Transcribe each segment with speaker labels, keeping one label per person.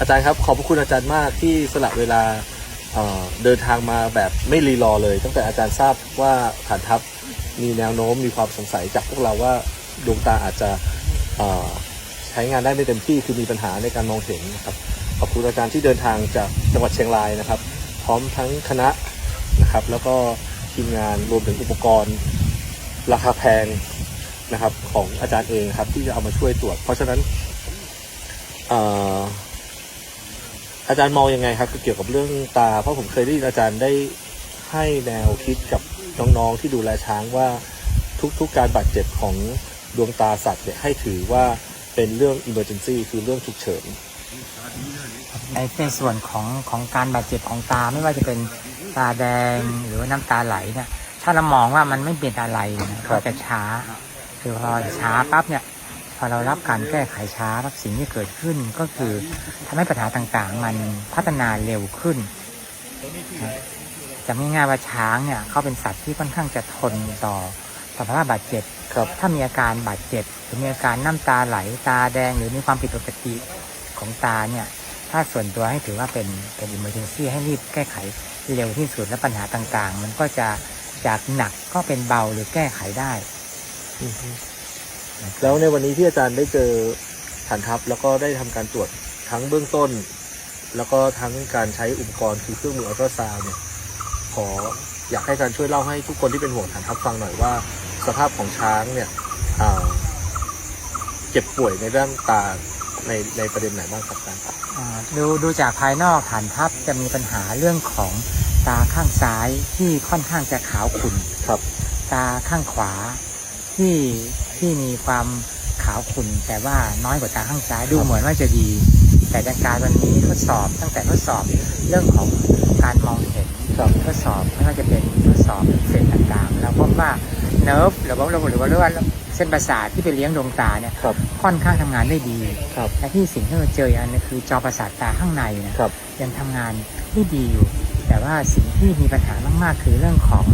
Speaker 1: อาจารย์ครับขอบพระคุณอาจารย์มากที่สละเวลาเอ่อเดินทางมาแบบไม่รีรอเลย ตั้งแต่อาจารย์ทราบว่าฐานทัพมีแนวโน้มมีความสงสัยจากพวกเราว่าดวงตาอาจจะเอ่อใช้งานได้ไม่เต็มที่คือมีปัญหาในการมองเห็นนะครับขอบคุณอาจารย์ที่เดินทางจากจังหวัดเชียงรายนะครับ พร้อมทั้งคณะนะครับ แล้วก็ทีมงานรวมถึงอุปกรณ์ ราคาแพงนะครับของอาจารย์เองครับที่จะเอามาช่วยตรวจ เพราะฉะนั้นเอ่อ อาจารย์มองยังไงครับเกี่ยวกับเรื่องตา เพราะผมเคยได้ยินอาจารย์ได้ให้แนวคิดกับน้องๆที่ดูแลช้างว่าทุกๆการบาดเจ็บของดวงตาสัตว์เนี่ยให้ถือว่าเป็นเรื่อง emergency คือเรื่องฉุกเฉิน
Speaker 2: ในในส่วนของของการบาดเจ็บของตาไม่ว่าจะเป็นตาแดงหรือว่าน้ำตาไหลเนี่ยถ้าเรามองว่ามันไม่เป็นอะไรเนี่ย
Speaker 1: ครั
Speaker 2: ก็
Speaker 1: บ
Speaker 2: จะช้า คือพอช้าปั๊บเนี่ย อเรารับการแก้ไขช้าปั๊บสิ่งที่เกิดขึ้นก็คือทำให้ปัญหาต่างๆ มันพัฒนาเร็วขึ้นนะจำง่ายๆว่าช้างเนี่ยเขาเป็นสัตว์ที่ค่อนข้างจะทนต่อสภาพบาดเจ็บ
Speaker 1: ครับ
Speaker 2: ถ้ามีอาการบาดเจ็บหรือมีอาการน้ำตาไหลตาแดงหรือมีความผิดปกติของตาเนี่ยถ้าส่วนตัวให้ถือว่าเป็นเป็นอิมเมอร์เจนซี่ให้รีบแก้ไขเร็วที่สุดและปัญหาต่างๆ มันก็จะจากหนักก็เป็นเบาหรือแก้ไขได้
Speaker 1: แล้วในวันนี้ที่อาจารย์ได้เจอฐานทัพ แล้วก็ได้ทำการตรวจทั้งเบื้องต้น แล้วก็ทั้งการใช้อุปกรณ์คือเครื่องมืออัลตราซาวด์เนี่ยขออยากให้อาจารย์ช่วยเล่าให้ทุกคนที่เป็นห่วงฐานทัพฟังหน่อยว่า สภาพของช้างเนี่ยอ่าเจ็บป่วยในเรื่องตาในในประเด็นไหนบ้างครับอาจารย์ครับ
Speaker 2: อ่าดูดูจากภายนอกฐานทัพจะมีปัญหาเรื่องของตาข้างซ้ายที่ค่อนข้างจะขาวขุ่น
Speaker 1: ครับ
Speaker 2: ตาข้างขวาที่ ที่มีความขาวขุ่นแต่ว่าน้อยกว่าตาข้างซ้ายดูเหมือนว่าจะดี แต่จากการวันนี้ทดสอบตั้งแต่ทดสอบเรื่องของการมองเห็น
Speaker 1: ครับ
Speaker 2: ทดสอบไม่ว่าจะเป็นทดสอบเศษต่างๆเราพบว่าเนิร์ฟหรือว่าหรือว่าเรียกว่าเส้นประสาทที่ไปเลี้ยงดวงตาเนี่ย
Speaker 1: ครับ
Speaker 2: ค่อนข้างทำงานได้ดี
Speaker 1: ครับ
Speaker 2: และที่สิ่งที่เราเจออีกอันนึงคือจอประสาทตาข้างในนะครับยังทำงานได้ดีอยู่แต่ว่าสิ่งที่มีปัญหามาก ๆ คือเรื่องของ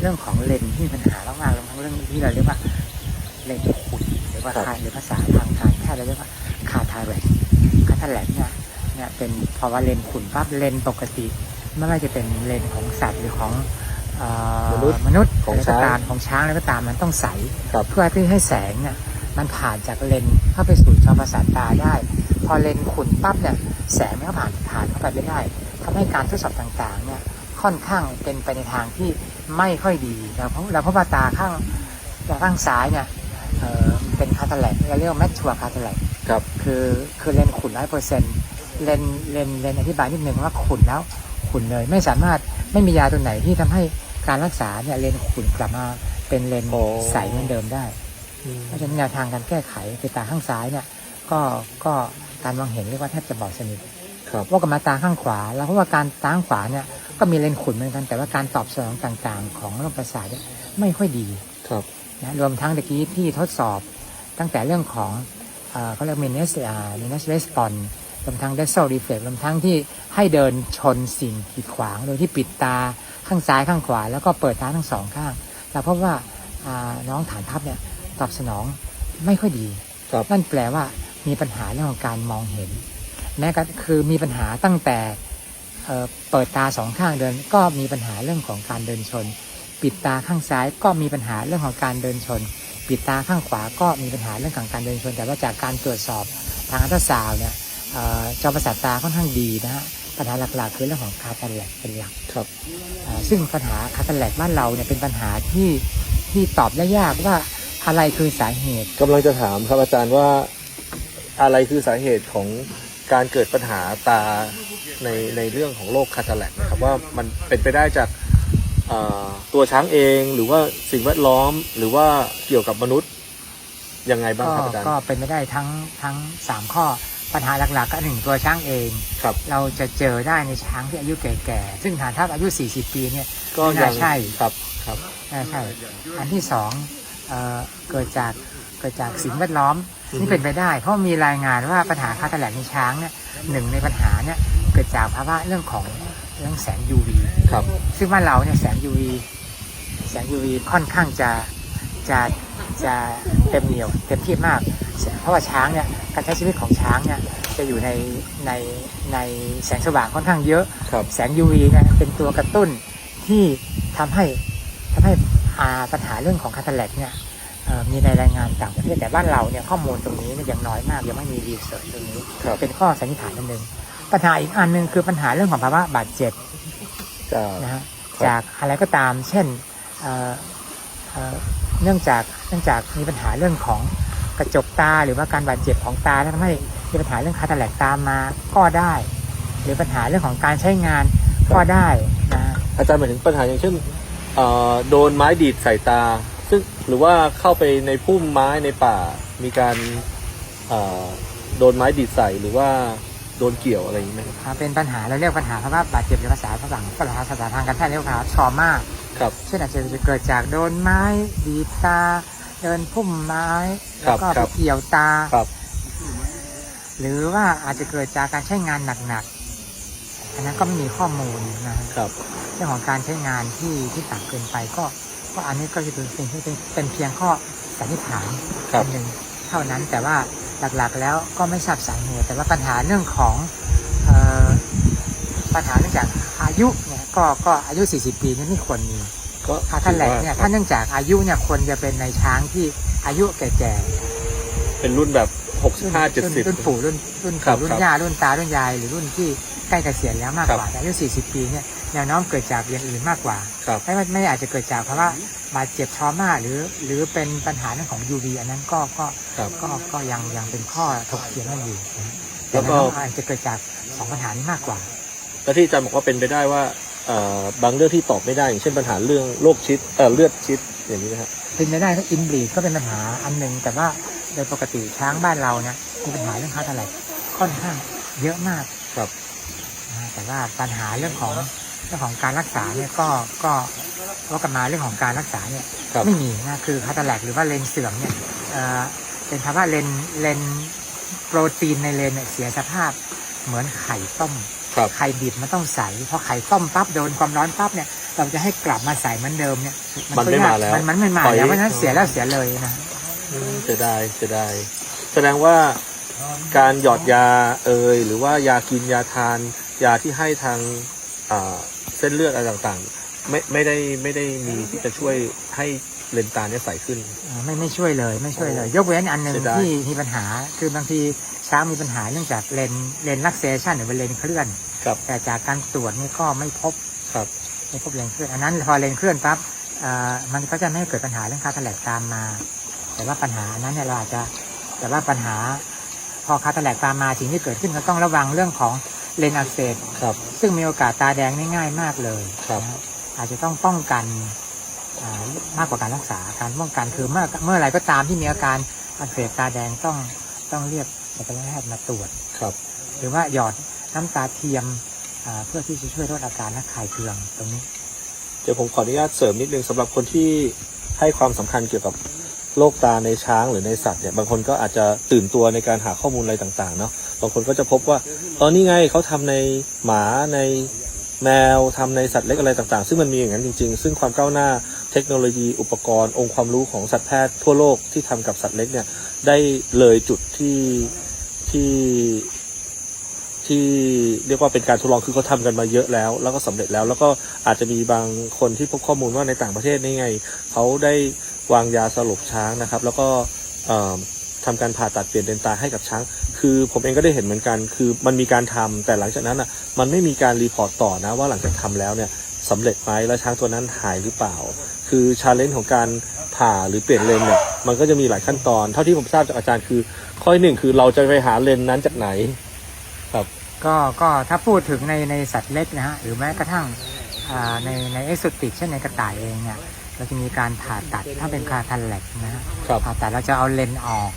Speaker 2: เรื่องของเลนส์ที่มีปัญหามากๆรวมทั้งเรื่องที่เราเรียกว่า เลนส์ขุ่นหรือว่า
Speaker 1: ครับ
Speaker 2: คาหรือภาษาทางการแพทย์เราเรียกว่าคาทาแรกคาทาแรกเนี่ยเนี่ยเป็นภาวะเลนส์ขุ่นปั๊บเลนส์ปกติ ไม่ว่าจะเป็นเลนส์ของสัตว์หรือของเอ่อ
Speaker 1: มนุษย์
Speaker 2: มนุษย์
Speaker 1: ของ
Speaker 2: อะไรก็
Speaker 1: ช้าง
Speaker 2: ตามของช้างอะไรก็ตามมันต้องใส
Speaker 1: ครับ
Speaker 2: เพื่อที่ให้แสงเนี่ยมันผ่านจากเลนส์เข้าไปสู่จอประสาทตาได้ พอเลนส์ขุ่นปั๊บเนี่ยแสงมันก็ผ่านผ่านเข้าไปไม่ได้ทำให้การทดสอบต่างๆเนี่ยค่อนข้างเป็นไปในทางที่ไม่ค่อยดีเราเพราะเราเพราะว่าตาข้างตาข้างซ้ายเนี่ย เอ่อเป็นคาทาแลกเราเรียกว่าแมชชัวคาทาแลก
Speaker 1: ครับ
Speaker 2: คือคือเลนส์ขุ่นร้อยเปอร์เซ็นต์เลนส์เลนส์เลนส์อธิบายนิดนึงว่าขุ่นแล้วขุ่นเลย ไม่สามารถไม่มียาตัวไหนที่ทำให้การรักษาเนี่ยเลนส์ขุ่นกลับมาเป็นเลนส์
Speaker 1: โอ้
Speaker 2: ใสเหมือนเดิมได้ เพราะฉะนั้นแนวทางการแก้ไขคือตาข้างซ้ายเนี่ยก็ก็การมองเห็นเรียกว่าแทบจะบอดสนิท
Speaker 1: ครับ
Speaker 2: ว่ากับมาตาข้างขวา แล้วเพราะว่าการตาข้างขวาเนี่ยก็มีเลนส์ขุ่นเหมือนกันแต่ว่าการตอบสนองต่างๆ ของระบบประสาทเนี่ยไม่ค่อยดี
Speaker 1: ครับ
Speaker 2: นะรวมทั้งตะกี้ที่ทดสอบตั้งแต่เรื่องของเอ่อเขาเรียกมินเนสอามินเนสเรสปอนรวมทั้งเดซ l รีเฟล็กรวมทั้งที่ให้เดินชนสิ่งกีดขวาง โดยที่ปิดตาข้างซ้ายข้างขวา แล้วก็เปิดตาทั้งสองข้างเราพบว่าอ่าน้องฐานทัพเนี่ยตอบสนองไม่ค่อยดี
Speaker 1: ครับ
Speaker 2: นั่นแปลว่ามีปัญหาเรื่องของการมองเห็น แม้ก็คือมีปัญหาตั้งแต่เอ่อเปิดตาสองข้างเดิน ก็มีปัญหาเรื่องของการเดินชน ปิดตาข้างซ้ายก็มีปัญหาเรื่องของการเดินชน ปิดตาข้างขวาก็มีปัญหาเรื่องของการเดินชน แต่ว่าจากการตรวจสอบทางอัลตราซาวน์เนี่ยเอ่อจอประสาทตาค่อนข้างดีนะฮะปัญหาหลักๆคือเรื่องของคาร์ตันแลกเป็นหลัก
Speaker 1: ครับ
Speaker 2: เอ่อซึ่งปัญหาคาร์ตันแลกบ้านเราเนี่ยเป็นปัญหาที่ที่ตอบได้ยากว่าอะไรคือสาเหตุ
Speaker 1: กำลังจะถามครับอาจารย์ว่าอะไรคือสาเหตุของการเกิดปัญหาตาในในเรื่องของโรคคาตาแลกนะครับว่ามันเป็นไปได้จากเอ่อ ตัวช้างเองหรือว่าสิ่งแวดล้อมหรือว่าเกี่ยวกับมนุษย์ยังไงบ้าง
Speaker 2: ก็
Speaker 1: ครับอาจารย์
Speaker 2: ก็เป็นไม่ได้ทั้งทั้งสามข้อปัญหาหลักๆก็หนึ่งตัวช้างเอง
Speaker 1: ครับ
Speaker 2: เราจะเจอได้ในช้างที่อายุแก่ๆซึ่งฐานทัพอายุ 40 ปีเนี่ย
Speaker 1: ก็
Speaker 2: ไม่น่า
Speaker 1: ยัง
Speaker 2: ใช่
Speaker 1: ครับครับ
Speaker 2: น่าใช่อันที่สองเอ่อเกิดจากเกิดจากสิ่งแวดล้อม
Speaker 1: อือฮึ
Speaker 2: นี่เป็นไปได้ เพราะมีรายงานว่าปัญหาคาตาแลกในช้างเนี่ยหนึ่งในปัญหาเนี่ยเกิดจากภาวะเรื่องของเรื่องแสง UV
Speaker 1: ครับ
Speaker 2: ซึ่งบ้านเราเนี่ยแสง UV แสง UV ค่อนข้างจะจะจะเต็มเหนียวเต็มที่มาก เพราะว่าช้างเนี่ยการใช้ชีวิตของช้างเนี่ยจะจะอยู่ในในในแสงสว่างค่อนข้างเยอะ
Speaker 1: ครับ
Speaker 2: แสง UV เนะเป็นตัวกระตุ้นที่ทำให้ทำให้อ่าปัญหาเรื่องของคาทาแลกเนี่ยเอ่อมีในรายงานต่างประเทศแต่บ้านเราเนี่ยข้อมูลตรงนี้เนี่ยยังน้อยมากยังไม่มีรีเสิร์ชตรงนี้
Speaker 1: ครับ
Speaker 2: เป็นข้อสันนิษฐานอันหนึ่งปัญหาอีกอันหนึ่งคือปัญหาเรื่องของภาวะบาดเจ็บ
Speaker 1: จะ
Speaker 2: นะฮะ
Speaker 1: ครับ
Speaker 2: จากอะไรก็ตาม เช่นเอ่อเอ่อเนื่องจากเนื่องจากมีปัญหาเรื่องของกระจกตาหรือว่าการบาดเจ็บของตาแล้วทำให้มีปัญหาเรื่องคาทาแลกตามมาก็ได้ หรือปัญหาเรื่องของการใช้งานก็ได้นะฮะ
Speaker 1: อาจารย์หมายถึงปัญหาอย่างเช่นเอ่อโดนไม้ดีดใส่ตา ซึ่งหรือว่าเข้าไปในพุ่มไม้ในป่า มีการเอ่อโดนไม้ดีดใส่หรือว่า โดนเกี่ยวอะไรอย่างนี้ไหมครับ
Speaker 2: อ่าเป็นปัญหาเราเรียกปัญหาภาวะบาดเจ็บหรือภาษาฝรั่งฝรั่งภาษาทางการแพทย์เรียกว่าทรมา
Speaker 1: ครับ
Speaker 2: เช่นอาจจะเกิดจากโดนไม้ดีดตาเดินพุ่มไม้
Speaker 1: ครั
Speaker 2: แล้ว
Speaker 1: บ
Speaker 2: ก็
Speaker 1: ค
Speaker 2: ไป
Speaker 1: รับ
Speaker 2: เกี่ยวตา
Speaker 1: ครับ
Speaker 2: หรือว่าอาจจะเกิดจากการใช้งานหนักๆอันนั้นก็ไม่มีข้อมูลนะฮะ
Speaker 1: ครับ
Speaker 2: เรื่องของการใช้งานที่ที่ต่ำเกินไปก็ก็อันนี้ก็จะเป็นเป็นเป็นเป็นเพียงข้อสันนิษฐาน
Speaker 1: ครับ
Speaker 2: อันหนึ่งเท่านั้นแต่ว่า หลักๆ แล้วก็ไม่ทราบสาเหตุแต่ว่าปัญหาเรื่องของเอ่อปัญหาเนื่องจากอายุเนี่ยก็ก็อายุ 40 ปีนี่ไม่ควรมี
Speaker 1: ก็
Speaker 2: คาท่านแหลกเนี่ยถ้าเนื่องจากอายุเนี่ยควรจะเป็นในช้างที่อายุแก่ๆ
Speaker 1: เป็นรุ่นแบบหกสิบ
Speaker 2: รุ่น
Speaker 1: ห้าเจ็ด
Speaker 2: รุ่น
Speaker 1: สิบ
Speaker 2: รุ่นปู่รุ่นรุ่น
Speaker 1: ครั
Speaker 2: ปู่
Speaker 1: บ
Speaker 2: รุ่น
Speaker 1: ครับ
Speaker 2: ย่ารุ่นตารุ่นยายหรือรุ่นที่ใกล้เกษียณแล้วมาก
Speaker 1: ครับ
Speaker 2: กว่าแต่อายุ 40 ปีเนี่ย แนวโน้มเกิดจากอย่างอื่นมากกว่า
Speaker 1: ครับ
Speaker 2: ไม่ว่าไม่อาจจะเกิดจากเพราะว่าบาดเจ็บทรมาหรือ หรือเป็นปัญหาเรื่องของ UV อันนั้นก็ก็
Speaker 1: ครับ
Speaker 2: ก็ก็ยังยังเป็นข้อถกเถียงกันอยู่นะ
Speaker 1: แล้
Speaker 2: แต่
Speaker 1: วก็
Speaker 2: แนวโน้มอาจจะเกิดจากสองปัญหานี้มากกว่า
Speaker 1: แล้วที่อาจารย์บอกว่าเป็นไปได้ว่าเอ่อบางเรื่องที่ตอบไม่ได้ อย่างเช่นปัญหาเรื่องโรคชิดเอ่อเลือดชิดอย่างนี้นะฮะ
Speaker 2: เป็นไปได้ก็อินบลีดก็เป็นปัญหาอันหนึ่งแต่ว่าโดยปกติช้างบ้านเราเนี่ยมีปัญหาเรื่องคาร์ทแลกค่อนข้างเยอะมาก
Speaker 1: ครับ
Speaker 2: นะแต่ว่าปัญหาเรื่องของเรื่องของการรักษาเนี่ยก็ก็ว่ากันมาเรื่องของการรักษาเนี่ย
Speaker 1: ครับ
Speaker 2: ไม่มีนะคือคาตาแลกหรือว่าเลนส์เสื่อมเนี่ยเอ่อเป็นภาวะเลนส์เลนส์โปรตีนในเลนส์เนี่ยเสียสภาพเหมือนไข่ต้ม
Speaker 1: ครับ
Speaker 2: ไข่ดิบมันต้องใสพอไข่ต้มปั๊บโดนความร้อนปั๊บเนี่ย เราจะให้กลับมาใสเหมือนเดิมเนี่ย
Speaker 1: มันไม่มาแล้ว
Speaker 2: มันมันไม่มา
Speaker 1: ปล่อย
Speaker 2: แล้วเพราะฉะนั้นเสียแล้วเสียเลยนะ
Speaker 1: อืมเสียดายเสียดายแสดงว่าการหยอดยาเอยหรือว่ายากินยาทาน ยาที่ให้ทางอ่า เส้นเลือดอะไรต่างๆ ไม่ไม่ได้ไม่ได้มีที่จะช่วยให้เลนส์ตาเนี่ยใสขึ้น
Speaker 2: อ่าไม่ไม่ช่วยเลยไม่ช่วยเลย ยกเว้นอันหนึ่ง
Speaker 1: เสียดาย
Speaker 2: ที่มีปัญหาคือบางทีช้างมีปัญหาเนื่องจากเลนเลนลักเซชันหรือว่าเลนเคลื่อน
Speaker 1: ครับ
Speaker 2: แต่จากการตรวจนี่ก็ไม่พบ
Speaker 1: ครับ
Speaker 2: ไม่พบเลนเคลื่อนอันนั้นพอเลนเคลื่อนปั๊บเอ่อมันก็จะไม่ให้เกิดปัญหาเรื่องคาร์ทแลกตามมา แต่ว่าปัญหานั้นเนี่ยเราอาจจะแต่ว่าปัญหา พอคาร์ทแลกตามมาสิ่งที่เกิดขึ้นก็ต้องระวังเรื่องของ เลนอักเสบ
Speaker 1: ครับ
Speaker 2: ซึ่งมีโอกาสตาแดงได้ง่ายมากเลย
Speaker 1: ครับ
Speaker 2: นะฮะอาจจะต้องป้องกันอ่ามากกว่าการรักษาการป้องกันคือเมื่อเมื่อไหรก็ตามที่มีอาการอักเสบตาแดงต้องต้องเรียกสัตวแพทย์มาตรวจ
Speaker 1: ครับ
Speaker 2: หรือว่าหยอดน้ำตาเทียมอ่าเพื่อที่จะช่วยลดอาการและคลายเคืองตรงนี้
Speaker 1: เดี๋ยวผมขออนุญาตเสริมนิดนึงสำหรับคนที่ให้ความสำคัญเกี่ยวกับโรคตาในช้างหรือในสัตว์เนี่ยบางคนก็อาจจะตื่นตัวในการหาข้อมูลอะไรต่างๆเนาะ บางคนก็จะพบว่าตอนนี้ไงเขาทำในหมาในแมวทำในสัตว์เล็กอะไรต่างๆ ซึ่งมันมีอย่างนั้นจริง ๆ ซึ่งความก้าวหน้าเทคโนโลยีอุปกรณ์ องค์ความรู้ของสัตวแพทย์ทั่วโลกที่ทำกับสัตว์เล็กเนี่ยได้เลยจุดที่ที่ที่เรียกว่าเป็นการทดลองคือเขาทำกันมาเยอะแล้ว แล้วก็สำเร็จแล้ว แล้วก็อาจจะมีบางคนที่พบข้อมูลว่าในต่างประเทศนี่ไงเขาได้วางยาสลบช้างนะครับ แล้วก็ ทำการผ่าตัดเปลี่ยนเลนตาให้กับช้าง คือผมเองก็ได้เห็นเหมือนกัน คือมันมีการทำแต่หลังจากนั้นอะมันไม่มีการรีพอร์ตต่อนะว่าหลังจากทำแล้วเนี่ยสำเร็จไหมแล้วช้างตัวนั้นหายหรือเปล่า คือชาเลนจ์ของการผ่าหรือเปลี่ยนเลนเนี่ยมันก็จะมีหลายขั้นตอน เท่าที่ผมทราบจากอาจารย์คือข้อที่หนึ่งคือเราจะไปหาเลนนั้นจากไหนครับ
Speaker 2: ก็ก็ถ้าพูดถึงในในสัตว์เล็กนะฮะหรือแม้กระทั่งอ่าในในเอ็กโซติกเช่นในกระต่ายเองเนี่ยเราจะมีการผ่าตัดถ้าเป็นคาทันแลกนะฮะ
Speaker 1: ครับ
Speaker 2: ผ่าตัดเราจะเอาเลนส์ออก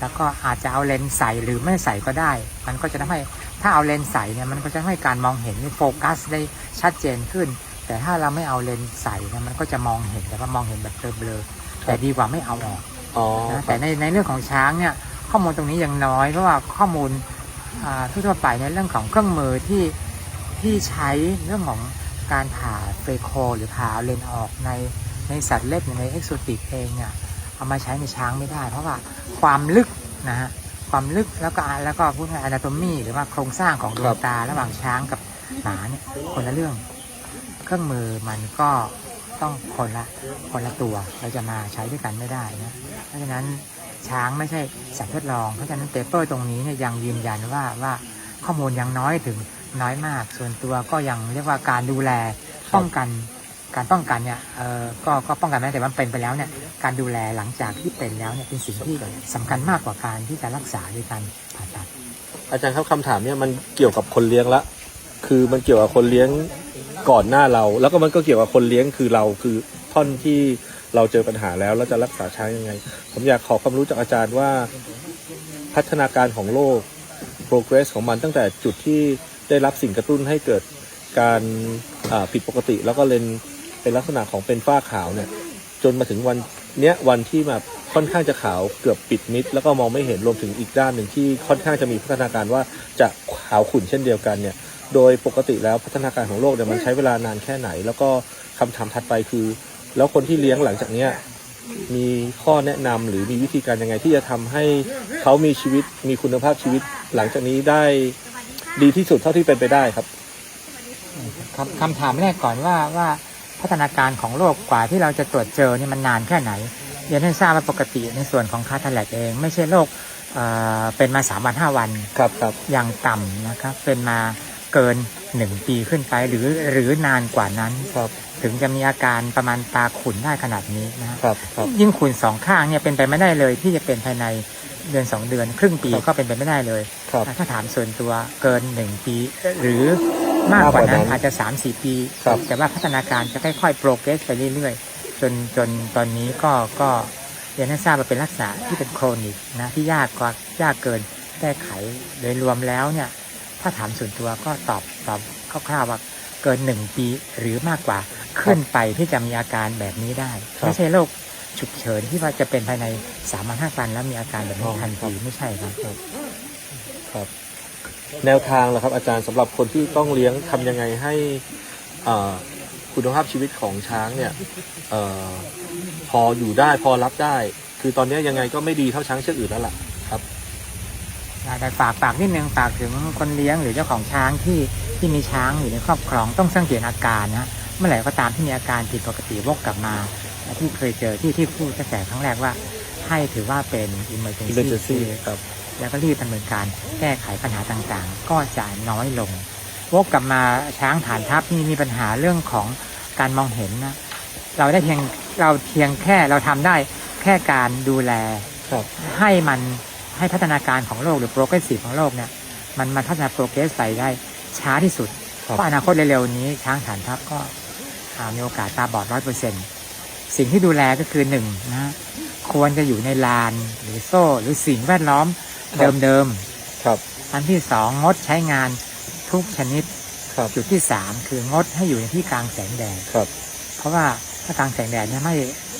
Speaker 2: แล้วก็อาจจะเอาเลนส์ใส่หรือไม่ใส่ก็ได้ มันก็จะทำให้ถ้าเอาเลนส์ใส่เนี่ยมันก็จะทำให้การมองเห็นโฟกัสได้ชัดเจนขึ้น แต่ถ้าเราไม่เอาเลนส์ใส่เนี่ยมันก็จะมองเห็นแต่ว่ามองเห็นแบบเบลอๆแต่ดีกว่าไม่เอาออก
Speaker 1: อ๋อ
Speaker 2: นะแต่ในในเรื่องของช้างเนี่ยข้อมูลตรงนี้ยังน้อยเพราะว่าข้อมูลอ่าทั่วๆไปในเรื่องของเครื่องมือที่ที่ใช้เรื่องของการผ่าเฟโคหรือผ่าเอาเลนส์ออกในในสัตว์เล็กหรือในเอ็กโซติกเองเนี่ย เอามาใช้ในช้างไม่ได้ เพราะว่าความลึกนะฮะความลึกแล้วก็แล้วก็พูดง่ายอนาโตมีหรือว่าโครงสร้างของดวงตาระหว่างช้างกับหมาเนี่ยคนละเรื่อง เครื่องมือมันก็ต้องคนละคนละตัวเราจะมาใช้ด้วยกันไม่ได้นะเพราะฉะนั้นช้างไม่ใช่สัตว์ทดลองเพราะฉะนั้นเปเปอร์ตรงนี้เนี่ยยังยืนยันว่าว่าข้อมูลยังน้อยถึงน้อยมาก ส่วนตัวก็ยังเรียกว่าการดูแลป้องกัน การป้องกันเนี่ยเออก็ก็ป้องกันไม่ได้แต่ว่าเป็นไปแล้วเนี่ยการดูแลหลังจากที่เป็นแล้วเนี่ยเป็นสิ่งที่สำคัญมากกว่าการที่จะรักษาด้วยการผ่าตัด
Speaker 1: อาจารย์ครับคำถามเนี่ยมันเกี่ยวกับคนเลี้ยงละ คือมันเกี่ยวกับคนเลี้ยงก่อนหน้าเรา แล้วก็มันก็เกี่ยวกับคนเลี้ยงคือเราคือท่อนที่เราเจอปัญหาแล้วแล้วจะรักษาช้ายังไง ผมอยากขอความรู้จากอาจารย์ว่า พัฒนาการของโลก progress ของมันตั้งแต่จุดที่ได้รับสิ่งกระตุ้นให้เกิดการผิดปกติแล้วก็เลน เป็นลักษณะของเป็นฝ้าขาวเนี่ย จนมาถึงวันเนี้ยวันที่แบบค่อนข้างจะขาวเกือบปิดมิด แล้วก็มองไม่เห็นรวมถึงอีกด้านหนึ่งที่ค่อนข้างจะมีพัฒนาการว่าจะขาวขุ่นเช่นเดียวกันเนี่ย โดยปกติแล้วพัฒนาการของโลกเนี่ยมันใช้เวลานานแค่ไหน แล้วก็คำถามถัดไปคือ แล้วคนที่เลี้ยงหลังจากเนี้ยมีข้อแนะนำหรือมีวิธีการยังไงที่จะทำให้เขามีชีวิตมีคุณภาพชีวิตหลังจากนี้ได้ดีที่สุดเท่าที่เป็นไปได้ครับ
Speaker 2: คำคำถามแรกก่อนว่าว่า พัฒนาการของโรคกว่าที่เราจะตรวจเจอเนี่ยมันนานแค่ไหนเรียนให้ทราบว่าปกติในส่วนของคาทาแลกเอง ไม่ใช่โรคเอ่อเป็นมาสามวันห้าวัน
Speaker 1: ครับครับ
Speaker 2: อย่างต่ำนะครับ เป็นมาเกินหนึ่งปีขึ้นไปหรือหรือนานกว่านั้น
Speaker 1: ครับ
Speaker 2: ถึงจะมีอาการประมาณตาขุ่นได้ขนาดนี้นะฮะ
Speaker 1: ครับครับ
Speaker 2: ยิ่งขุ่นสองข้างเนี่ยเป็นไปไม่ได้เลย ที่จะเป็นภายในเดือนสองเดือน ครึ่งปี
Speaker 1: ครับ
Speaker 2: ก็เป็นไปไม่ได้เลย
Speaker 1: ครับ
Speaker 2: ถ้าถามส่วนตัวเกินหนึ่งปีหรือ มากกว่านั้น
Speaker 1: มากกว่านั้น
Speaker 2: อาจจะสามสี่ปี
Speaker 1: ครับ
Speaker 2: แต่ว่าพัฒนาการจะค่อยๆโปรเกรสไปเรื่อยๆ จนจนตอนนี้ก็ก็เรียนให้ทราบว่าเป็นลักษณะที่เป็นโครนิกนะที่ยากกว่ายากเกินแก้ไขโดยรวมแล้วเนี่ยถ้าถามส่วนตัวก็ตอบตอบคร่าวๆว่าเกินหนึ่งปีหรือมากกว่าขึ้นไปที่จะมีอาการแบบนี้ได้
Speaker 1: ครับ
Speaker 2: ไม่ใช่โรคฉุกเฉินที่ว่าจะเป็นภายในสามวันห้าวันแล้วมีอาการแบบนี้ทันทีไม่ใช่ครับ
Speaker 1: ครับ แนวทางล่ะครับอาจารย์สำหรับคนที่ต้องเลี้ยงทำยังไงให้อ่าคุณภาพชีวิตของช้างเนี่ยเออพออยู่ได้พอรับได้ คือตอนนี้ยังไงก็ไม่ดีเท่าช้างเชือกอื่นแล้วล่ะครับ
Speaker 2: แต่ฝากฝากนิดนึงฝากถึงคนเลี้ยงหรือเจ้าของช้างที่ที่มีช้างอยู่ในครอบครองต้องสังเกตอาการนะเมื่อไหร่ก็ตามที่มีอาการผิดปกติวกกลับมา ที่เคยเจอที่ที่พูดตั้งแต่ครั้งแรกว่าให้ถือว่าเป็น emergency
Speaker 1: emergency ครับ
Speaker 2: แล้วก็รีบดำเนินการแก้ไขปัญหาต่างๆ ก็จะน้อยลงวกกลับมาช้างฐานทัพนี่มีปัญหาเรื่องของการมองเห็นนะเราได้เพียงเราเพียงแค่เราทำได้แค่การดูแล
Speaker 1: ครับ
Speaker 2: ให้มันให้พัฒนาการของโลกหรือ progressive ของโลกเนี่ยมันมันพัฒนา progress ไปได้ช้าที่สุด
Speaker 1: ครับ
Speaker 2: เพราะอนาคตเร็วๆนี้ช้างฐานทัพก็อ่ามีโอกาสตาบอดร้อยเปอร์เซ็นสิ่งที่ดูแลก็คือหนึ่งนะควรจะอยู่ในลานหรือโซ่หรือสิ่งแวดล้อม เดิม
Speaker 1: ครับ
Speaker 2: ๆอันที่สองงดใช้งานทุกชนิด
Speaker 1: ครับ
Speaker 2: จุดที่สามคืองดให้อยู่ในที่กลางแสงแดด
Speaker 1: ครับ
Speaker 2: เพราะว่าถ้ากลางแสงแดดเนี่ยไม่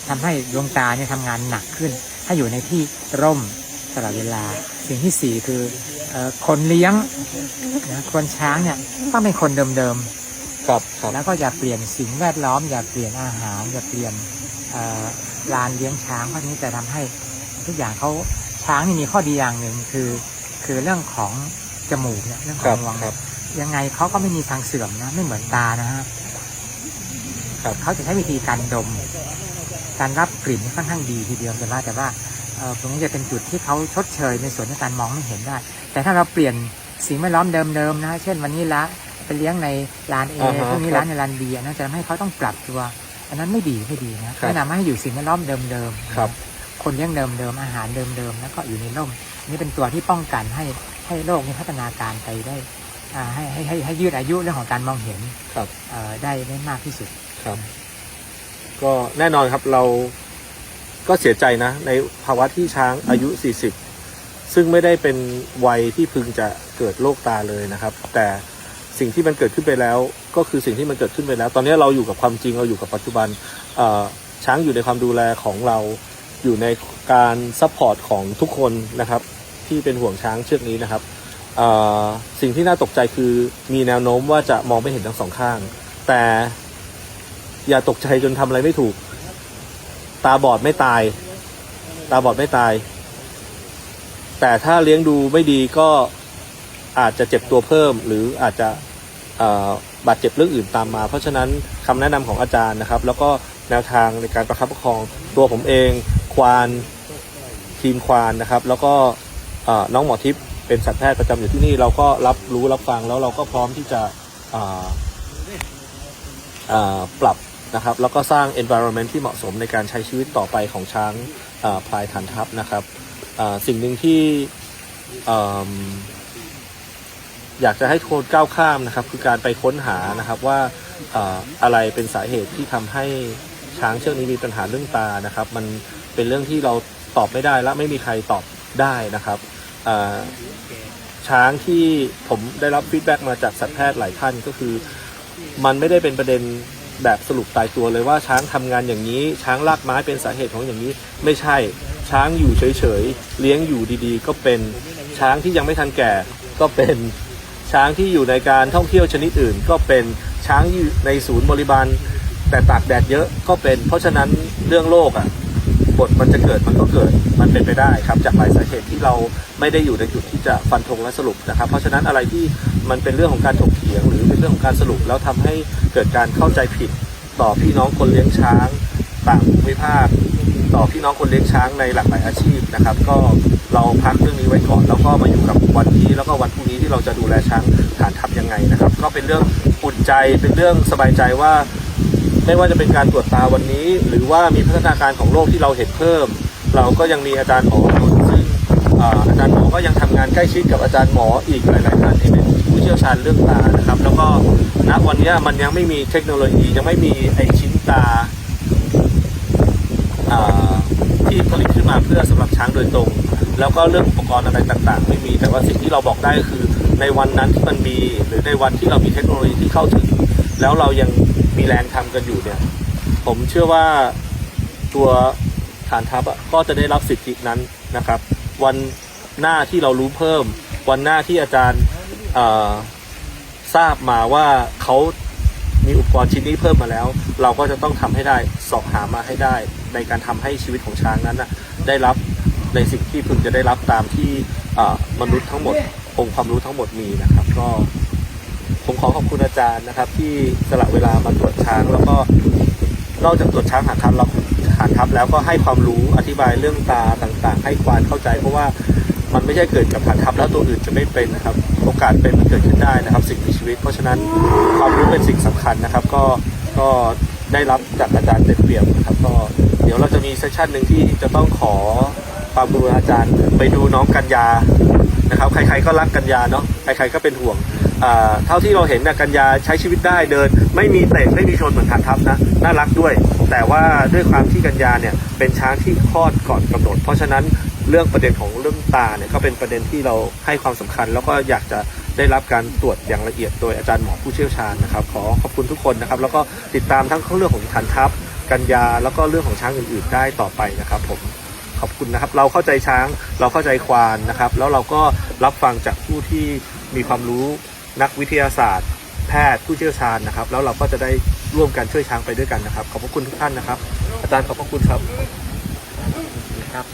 Speaker 2: ทำให้ดวงตาเนี่ยทำงานหนักขึ้นถ้าอยู่ในที่ร่มตลอดเวลา สิ่งที่สี่คือเออคนเลี้ยงนะคนช้างเนี่ยต้องเป็นคนเดิม
Speaker 1: ครับครับ
Speaker 2: ๆแล้วก็อย่าเปลี่ยนสิ่งแวดล้อม อย่าเปลี่ยนอาหาร อย่าเปลี่ยนเอ่อลานเลี้ยงช้างเพราะนี้จะทำให้ทุกอย่างเขา ช้างนี่มีข้อดีอย่างหนึ่งคือ คือเรื่องของจมูกเนี่ยเรื่องข
Speaker 1: ครั
Speaker 2: อบงงวง
Speaker 1: ครับ
Speaker 2: ยังไงเขาก็ไม่มีทางเสื่อมนะไม่เหมือนตานะฮะ
Speaker 1: ครับ
Speaker 2: เขาจะใช้วิธีการดม การรับกลิ่นค่อนข้างดีทีเดียวแต่ว่าแต่ว่าเอ่อตรงนี้จะเป็นจุดที่เขาชดเชยในส่วนของการมองไม่เห็นได้ แต่ถ้าเราเปลี่ยนสิ่งแวดล้อมเดิมๆนะเช่นวันนี้ละไปเลี้ยงในลานเอ
Speaker 1: อ่าฮะ
Speaker 2: พรุ่งนี้
Speaker 1: ครับ
Speaker 2: ร้านในลานบีอันนั้นจะทำให้เขาต้องปรับตัว อันนั้นไม่ดีไม่ดีนะครับแนะนำให้อยู่สิ่งแวดล้อมเดิมๆ
Speaker 1: ครับ
Speaker 2: คนเลี้ยงเดิมๆอาหารเดิมๆแล้วก็อยู่ในร่มนี่เป็นตัวที่ป้องกันให้ให้โรคนี้พัฒนาการไปได้อ่าให้ให้ให้ให้ยืดอายุเรื่องของการมองเห็น
Speaker 1: ครับ
Speaker 2: เอ่อได้ได้มากที่สุด
Speaker 1: ครับ ก็แน่นอนครับเราก็เสียใจนะ ในภาวะที่ช้างอายุ 40 ซึ่งไม่ได้เป็นวัยที่พึงจะเกิดโรคตาเลยนะครับ แต่สิ่งที่มันเกิดขึ้นไปแล้ว ก็คือสิ่งที่มันเกิดขึ้นไปแล้ว ตอนนี้เราอยู่กับความจริงเราอยู่กับปัจจุบันเอ่อช้างอยู่ในความดูแลของเรา อยู่ในการซัพพอร์ตของทุกคนนะครับ ที่เป็นห่วงช้างเชือกนี้นะครับสิ่งที่น่าตกใจคือมีแนวโน้มว่าจะมองไม่เห็นทั้งสองข้าง แต่อย่าตกใจจนทำอะไรไม่ถูก ตาบอดไม่ตาย ตาบอดไม่ตาย แต่ถ้าเลี้ยงดูไม่ดีก็อาจจะเจ็บตัวเพิ่ม หรืออาจจะบาดเจ็บเรื่องอื่นตามมา เพราะฉะนั้นคำแนะนำของอาจารย์นะครับ แล้วก็แนวทางในการประคับประคองตัวผมเอง ควานทีมควานนะครับ แล้วก็น้องหมอทิพย์เป็นสัตวแพทย์ประจำอยู่ที่นี่เราก็รับรู้รับฟังแล้วเราก็พร้อมที่จะปรับนะครับ แล้วก็สร้าง environment ที่เหมาะสมในการใช้ชีวิตต่อไปของช้างพลายฐานทัพนะครับสิ่งหนึ่งที่ออยากจะให้โทนก้าวข้ามนะครับ คือการไปค้นหานะครับว่าออะไรเป็นสาเหตุที่ทำให้ช้างเชือกนี้มีปัญหาเรื่องตานะครับ มัน เป็นเรื่องที่เราตอบไม่ได้และไม่มีใครตอบได้นะครับช้างที่ผมได้รับฟีดแบ็กมาจากสัตวแพทย์หลายท่านก็คือ มันไม่ได้เป็นประเด็นแบบสรุปตายตัวเลยว่าช้างทำงานอย่างนี้ ช้างลากไม้เป็นสาเหตุของอย่างนี้ไม่ใช่ ช้างอยู่เฉยๆ เลี้ยงอยู่ดีๆ ก็เป็นช้างที่ยังไม่ทันแก่ก็เป็นช้างที่อยู่ในการท่องเที่ยวชนิดอื่น ก็เป็นช้างอยู่ในศูนย์บริบาลแต่ตากแดดเยอะก็เป็น เพราะฉะนั้นเรื่องโลกอะ บทมันจะเกิดมันก็เกิดมันเป็นไปได้ครับจากหลายสาเหตุที่เราไม่ได้อยู่ในจุดที่จะฟันธงและสรุปนะครับ เพราะฉะนั้นอะไรที่มันเป็นเรื่องของการถกเถียง หรือเป็นเรื่องของการสรุปแล้วทำให้เกิดการเข้าใจผิด ต่อพี่น้องคนเลี้ยงช้าง ต่างภูมิภาคต่อพี่น้องคนเลี้ยงช้างในหลากหลายอาชีพนะครับ ก็เราพักเรื่องนี้ไว้ก่อน แล้วก็มาอยู่กับวันนี้แล้วก็วันพรุ่งนี้ที่เราจะดูแลช้างฐานทัพยังไงนะครับ ก็เป็นเรื่องอุ่นใจเป็นเรื่องสบายใจว่า ไม่ว่าจะเป็นการตรวจตาวันนี้ หรือว่ามีพัฒนาการของโรคที่เราเห็นเพิ่ม เราก็ยังมีอาจารย์หมอซึ่งอาจารย์หมอก็ยังทำงานใกล้ชิดกับอาจารย์หมออีกหลายๆท่านที่เป็นผู้เชี่ยวชาญเรื่องตานะครับ แล้วก็ณวันนี้มันยังไม่มีเทคโนโลยียังไม่มีไอชิ้นตาที่ผลิตขึ้นมาเพื่อสำหรับช้างโดยตรง แล้วก็เรื่องอุปกรณ์อะไรต่างๆ ไม่มีแต่ว่าสิ่งที่เราบอกได้ก็คือในวันนั้นที่มันมี หรือในวันที่เรามีเทคโนโลยีที่เข้าถึง แล้วเรายัง มีแรงทำกันอยู่เนี่ย ผมเชื่อว่าตัวฐานทัพอะก็จะได้รับสิทธินั้นนะครับ วันหน้าที่เรารู้เพิ่ม วันหน้าที่อาจารย์ทราบมาว่าเขามีอุปกรณ์ชิ้นนี้เพิ่มมาแล้ว เราก็จะต้องทำให้ได้สอบหามาให้ได้ ในการทำให้ชีวิตของช้างนั้นนะได้รับในสิ่งที่พึงจะได้รับตามที่มนุษย์ทั้งหมดองค์ความรู้ทั้งหมดมีนะครับ ก็ ผมขอขอบคุณอาจารย์นะครับ ที่สละเวลามาตรวจช้าง แล้วก็นอกจากตรวจช้างหางทัพแล้วหาทัพแล้วก็ให้ความรู้อธิบายเรื่องตาต่างๆ ให้ควานเข้าใจ เพราะว่ามันไม่ใช่เกิดกับหางทัพแล้วตัวอื่นจะไม่เป็นนะครับ โอกาสเป็นมันเกิดขึ้นได้นะครับ สิ่งมีชีวิต เพราะฉะนั้นความรู้เป็นสิ่งสำคัญนะครับ ก็ก็ได้รับจากอาจารย์เต็มเปี่ยมนะครับก็เดี๋ยวเราจะมีเซสชั่นหนึ่งที่จะต้องขอความกรุณาอาจารย์ไปดูน้องกัญญา นะครับ ใครๆก็รักกัญญาเนาะ ใครๆก็เป็นห่วงเท่าที่เราเห็นนะกัญญาใช้ชีวิตได้เดิน ไม่มีเตะไม่มีชนเหมือนฐานทัพนะน่ารักด้วย แต่ว่าด้วยความที่กัญญาเนี่ยเป็นช้างที่คลอดก่อนกำหนด เพราะฉะนั้นเรื่องประเด็นของเรื่องตาเนี่ยก็เป็นประเด็นที่เราให้ความสำคัญ แล้วก็อยากจะได้รับการตรวจอย่างละเอียดโดยอาจารย์หมอผู้เชี่ยวชาญนะครับ ขอขอบคุณทุกคนนะครับ แล้วก็ติดตามทั้งเรื่องของฐานทัพกัญญาแล้วก็เรื่องของช้างอื่น ๆ ได้ต่อไปนะครับผม ขอบคุณนะครับ เราเข้าใจช้าง เราเข้าใจควานนะครับ แล้วเราก็รับฟังจากผู้ที่มีความรู้นักวิทยาศาสตร์ แพทย์ผู้เชี่ยวชาญนะครับ แล้วเราก็จะได้ร่วมกันช่วยช้างไปด้วยกันนะครับ ขอบพระคุณทุกท่านนะครับ อาจารย์ขอบพระคุณครับ
Speaker 2: ครับ